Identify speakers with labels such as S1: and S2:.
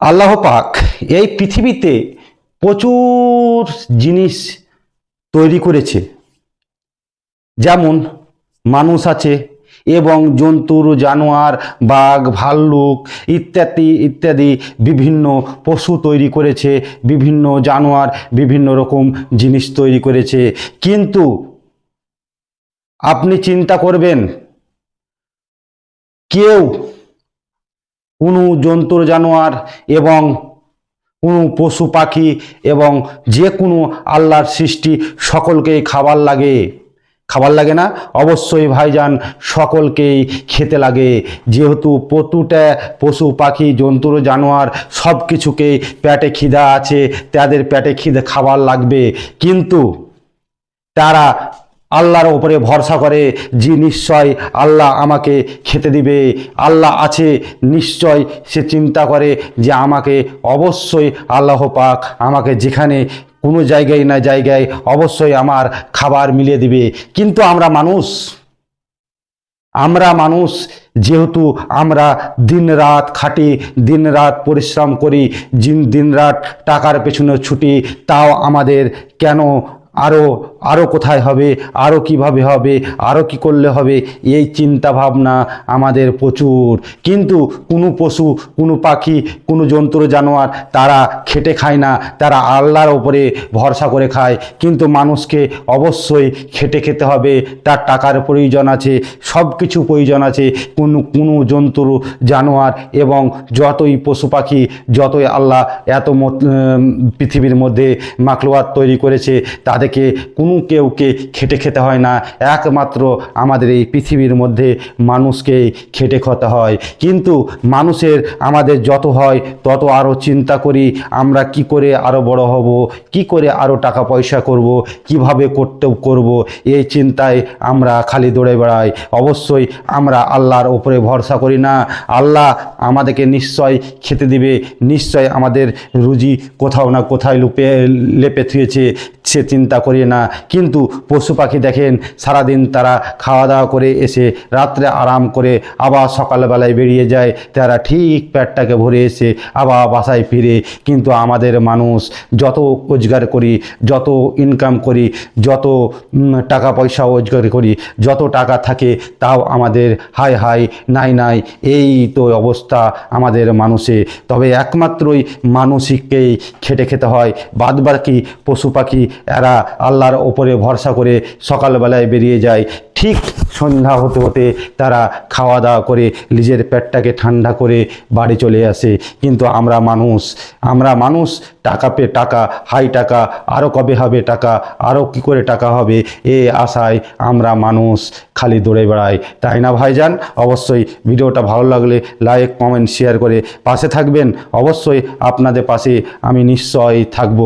S1: আল্লাহ পাক এই পৃথিবীতে প্রচুর জিনিস তৈরি করেছে। যেমন মানুষ আছে এবং জন্তুর জানোয়ার, বাঘ, ভাল্লুক ইত্যাদি ইত্যাদি বিভিন্ন পশু তৈরি করেছে, বিভিন্ন জানোয়ার বিভিন্ন রকম জিনিস তৈরি করেছে। কিন্তু আপনি চিন্তা করবেন, কেউ কোনো জন্তুর জানোয়ার এবং কোনো পশু পাখি এবং যে কোনো আল্লাহর সৃষ্টি সকলকেই খাবার লাগে। খাবার লাগে না? অবশ্যই ভাইজান, সকলকেই খেতে লাগে। যেহেতু প্রতুটা পশু পাখি, জন্তুর জানোয়ার সব কিছুকেই প্যাটে খিদা আছে, তাদের প্যাটে খিদে খাবার লাগবে। কিন্তু তারা আল্লাহর ওপরে ভরসা করে যে নিশ্চয় আল্লাহ আমাকে খেতে দিবে, আল্লাহ আছে, নিশ্চয় সে চিন্তা করে যে আমাকে অবশ্যই আল্লাহ পাক আমাকে যেখানে কোনো জায়গায় না জায়গায় অবশ্যই আমার খাবার মিলিয়ে দিবে। কিন্তু আমরা মানুষ আমরা মানুষ যেহেতু আমরা দিন রাত খাটি দিন রাত পরিশ্রম করি দিন রাত টাকার পেছনে ছুটি, তাও আমাদের কেন আরও আরও কোথায় হবে আরও কীভাবে হবে আরও কি করলে হবে, এই চিন্তা ভাবনা আমাদের প্রচুর। কিন্তু কোনো পশু, কোনো পাখি, কোনো জন্তুর জানোয়ার তারা খেটে খায় না, তারা আল্লাহর ওপরে ভরসা করে খায়। কিন্তু মানুষকে অবশ্যই খেটে খেতে হবে, তার টাকার প্রয়োজন আছে সব কিছু প্রয়োজন আছে। কোনো কোনো জন্তুর জানোয়ার এবং যতই পশু পাখি, যতই আল্লাহ এত পৃথিবীর মধ্যে মাকলুয়াত তৈরি করেছে তাদেরকে কোনো কেউকে খেটে খেতে হয় না। একমাত্র আমাদের এই পৃথিবীর মধ্যে মানুষকে খেটে খেতে হয়। কিন্তু মানুষের আমাদের যত হয়, তত আরও চিন্তা করি, আমরা কি করে আরও বড় হব, কি করে আরও টাকা পয়সা করব, কীভাবে করতে করব, এই চিন্তায় আমরা খালি দৌড়ে বেড়াই। অবশ্যই আমরা আল্লাহর ওপরে ভরসা করি না। আল্লাহ আমাদেরকে নিশ্চয় খেতে দিবে, নিশ্চয় আমাদের রুজি কোথাও না কোথায় লুপে, লেপে থুয়েছে, সে চিন্তা করি না। কিন্তু পশু পাখি দেখেন, সারাদিন তারা খাওয়া দাওয়া করে এসে রাত্রে আরাম করে আবার সকালবেলায় বেরিয়ে যায়। তারা ঠিক পেটটাকে ভরে এসে আবার বাসায় ফিরে। কিন্তু আমাদের মানুষ যত রোজগার করি, যত ইনকাম করি, যত টাকা পয়সা রোজগার করি, যত টাকা থাকে তাও আমাদের হাই হাই নাই নাই। এই তো অবস্থা আমাদের মানুষে। তবে একমাত্রই মানুষকেই খেটে খেতে হয়। বাদ বাকি পশু পাখি এরা আল্লাহর ওপরে ভরসা করে সকালবেলায় বেরিয়ে যায়। ঠিক সন্ধ্যা হতে হতে তারা খাওয়া দাওয়া করে নিজের পেটটাকে ঠান্ডা করে বাড়ি চলে আসে। কিন্তু আমরা মানুষ আমরা মানুষ, টাকা পে টাকা, হাই টাকা আরও কবে হবে টাকা আরও কি করে টাকা হবে, এ আশায় আমরা মানুষ খালি দৌড়ে বেড়াই। তাই না ভাইজান? অবশ্যই ভিডিওটা ভালো লাগলে লাইক, কমেন্ট, শেয়ার করে পাশে থাকবেন। অবশ্যই আপনাদের পাশে আমি নিশ্চয়ই থাকব।